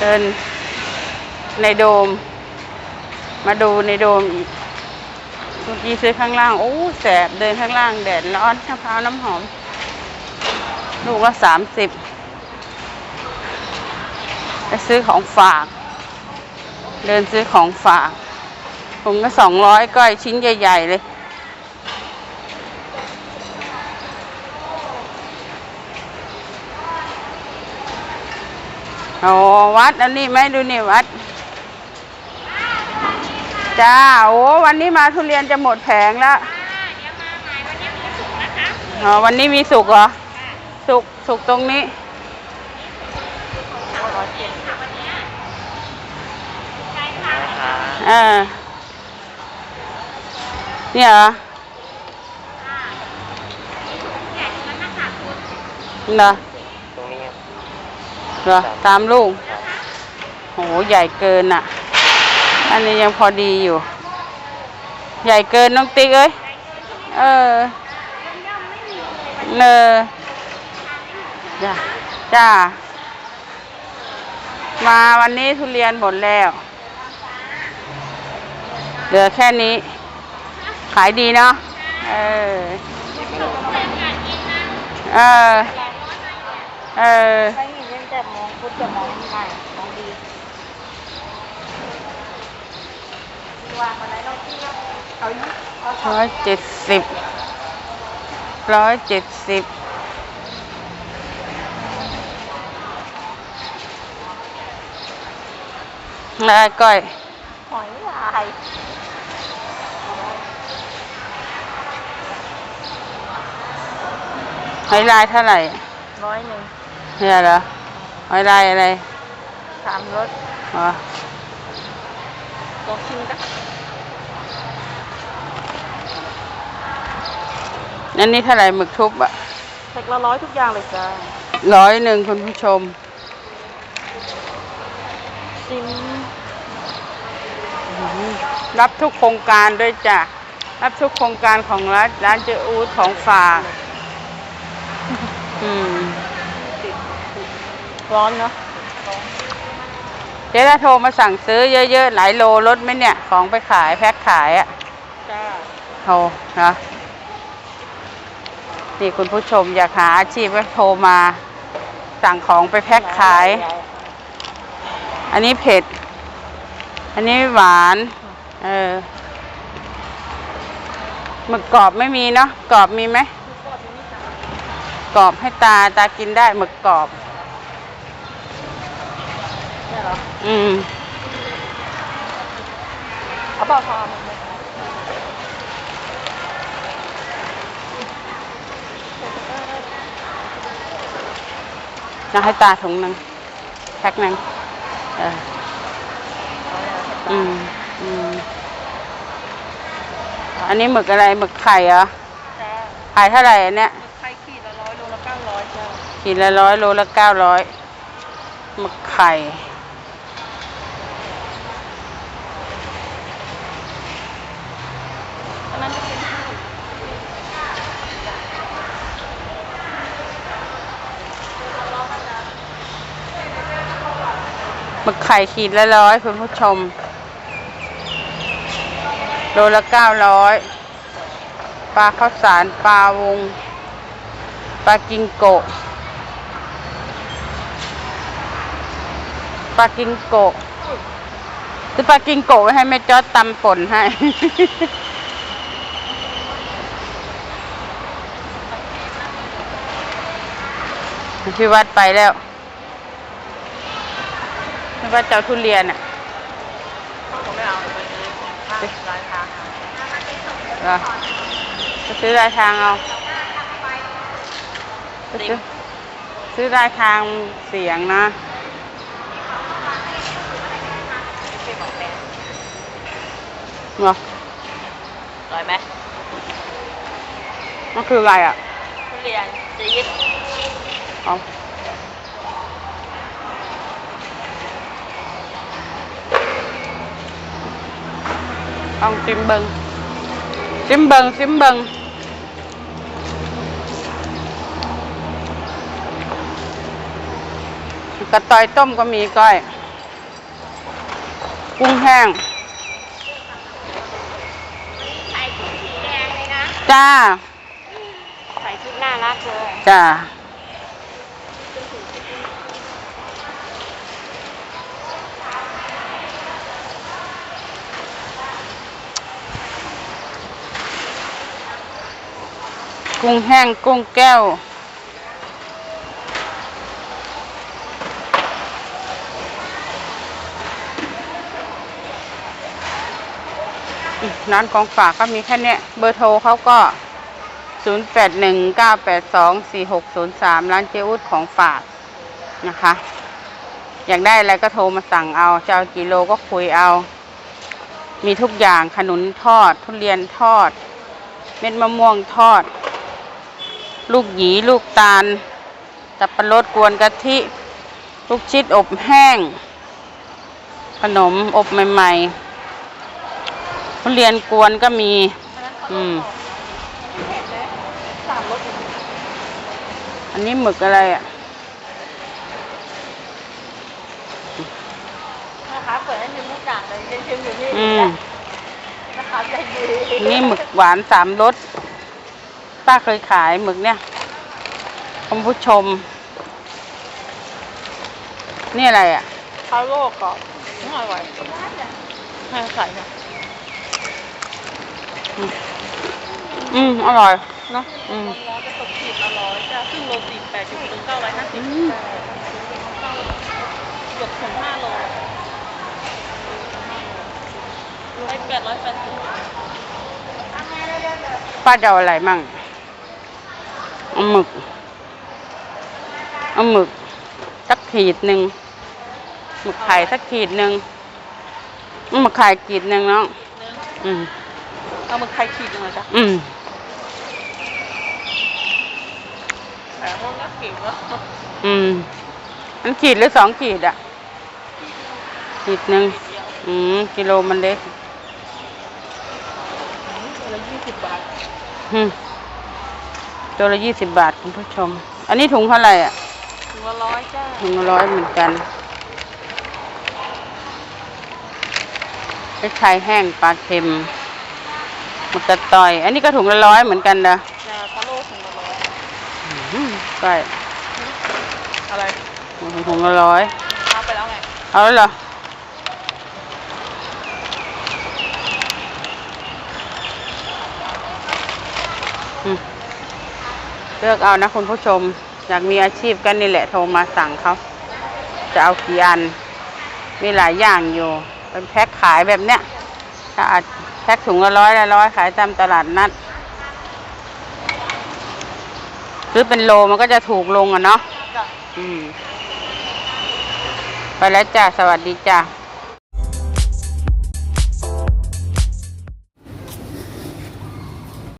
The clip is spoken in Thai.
เดินในโดม มาดูในโดมอีกเมื่อกี้ซื้อข้างล่าง โอ้แสบเดินข้างล่างแดดร้อนมะพร้าวน้ำหอม ลูกละสามสิบไปซื้อของฝาก เดินซื้อของฝาก ผมก็สองร้อยก้อยชิ้นใหญ่ ๆ เลย โอ้วัดอันนี้ไหมดูนี่วัด จ้า โอ้วันนี้มาทุเรียนจะหมดแผงแล้วอ๋อวันนี้มีสุกเหรอ สุกสุกตรงนี้เออเนี่ยเหรอเหรอตรงนี้ครับ เหรอตามลูกโหใหญ่เกินอะ อันนี้ยังพอดีอยู่ ใหญ่เกินน้องติ๊กเอ้ยเออเนอจ้าจ้า มาวันนี้ทุเรียนหมดแล้ว เหลือแค่นี้ ขายดีเนาะเออเออเออ แต่มองพุทธจะมองใหม่มองดีวางมาไหนเราที่เอายุเอาร้อยเจ็ดสิบร้อยเจ็ดสิบแล้วก้อยหอยลายหอยลายเท่าไหร่ร้อยหนึ่งเนี่ยเหรอ อยลายอะไรสามรสอ๋อลองชิมกันอันนี้เท่าไหร่หมึกทุบอะแพ็คละร้อยทุกอย่างเลยจ้าร้อยหนึ่งคุณผู้ชมชิมรับทุกโครงการด้วยจ้ะ รับทุกโครงการของร้านร้านเจอูดของฝากอืม ร้อนเนาะเดี๋ยวถ้าโทรมาสั่งซื้อเยอะๆ หลายโลลดไหมเนี่ย ของไปขายแพ็คขายอะจ้าโทรนะนี่คุณผู้ชมอยากหาอาชีพก็โทรมา สั่งของไปแพ็คขาย อันนี้เผ็ด อันนี้หวาน เออหมึกกรอบไม่มีเนาะกรอบมีไหมกรอบให้ตาตากินได้หมึกกรอบ เนี่ยเหร ออืมเอาเปล่าทอมันไหมจะให้ตาถุงหนึ่งแพ็คหนึ่งเอออืมอืมอันนี้หมึกอะไรหมึกไข่เหรอจ้าขายเท่าไหร่อันเนี้ยไข่ขีดละร้อยโลละเก้าร้อยจ้าขีดละร้อยโลละเก้าร้อยหมึกไข่ อันนั้นจะเป็น หมึกไข่ขีดละร้อยคุณผู้ชม โลละเก้าร้อยปลาข้าวสารปลาวง ปลากิงโกะปลากิงโกะคือปลากิงโกะไว้ให้แม่จอดตำป่นให้พี่วัดไปแล้ว วัดเจ้าทุเรียนอะผมไม่เอาไปซื้อข้าวร้านค้าเหรอจะซื้อรายทางเอาไปซื้อซื้อรายทางเสียงนะเป็นของแม่เหรออร่อยไหมมันคืออะไรอะทุเรียนซีดเอาลอ งซิมเบิงซิมเบิงซิมเบิงกระต่อยต้มก็มีก้อยจกุ้งแห้งใส่ชุดสีแดงเลยนะจ้า ใส่ชุดน่ารักเลยจ้า กุ้งแห้งกุ้งแก้ว ร้านของฝากก็มีแค่เนี้ยเบอร์โทรเขาก็ 0 8 1 9 8 2 4 6 0 3 ร้านเจอุดของฝากนะคะ อยากได้อะไรก็โทรมาสั่งเอาจะเอากี่โลก็คุยเอา มีทุกอย่างขนุนทอด ทุเรียนทอด เม็ดมะม่วงทอด ลูกหยีลูกตาลสับปะรดกวนกะทิ ลูกชิดอบแห้ง ขนมอบใหม่ๆทุเรียนกวนก็มี อืมสามรสอันนี้หมึกอะไรอะนะคะเปิดให้ชิมทุกอย่างเลยเรียนชิมอยู่นี่อืมนะคะใจดีอันนี่หมึกหวานสามรส ป้าเคยขายหมึกเนี่ยคุณผู้ชม นี่อะไรอะข้าวโลกกรอบอร่อยให้ใส่นะอืม อร่อยเนาะอืมร้อนจะตกขีดละร้อยจ้ะครึ่งโลสี่แปดสิบถึงเก้าร้อยห้าสิบเกือบถึงห้าโลร้อยแปดร้อยแปดสิบป้าจะเอาอะไรมั่ง เอาหมึก เอาหมึก สักขีดหนึ่งหมึกไข่สักขีดหนึ่งเอาหมึกไข่ขีดหนึ่งเนาะนึงอืมเอามือใครขีดยังไงจ๊ะอืมแต่ห้องก็ขีดแล้วอืมมันขีดหรือสองขีดอะขีดหนึ่งอืมกิโลมันเล็กละยี่สิบบาทอืม ตัวละยี่สิบบาทคุณผู้ชม อันนี้ถุงเท่าไหร่อะถึงละร้อยจ้าถุงละร้อยเหมือนกันพริกไทยแห้งปลาเค็มหมึกกระต่อย อันนี้ก็ถุงละร้อยเหมือนกันนะจะพะโล้ถึงละร้อยอืมใช่อะไรถุงละร้อยเอาไปแล้วไง เอาแล้วเหรออืม เลือกเอานะคุณผู้ชม อยากมีอาชีพกันนี่แหละโทรมาสั่งเขาจะเอากี่อัน มีหลายอย่างอยู่ เป็นแพ็คขายแบบเนี้ยถ้าอาจแพ็คถุงละร้อยละร้อยขายตามตลาดนัดซื้อเป็นโลมันก็จะถูกลงอะเนาะจ้ะอืม ไปแล้วจ้า สวัสดีจ้า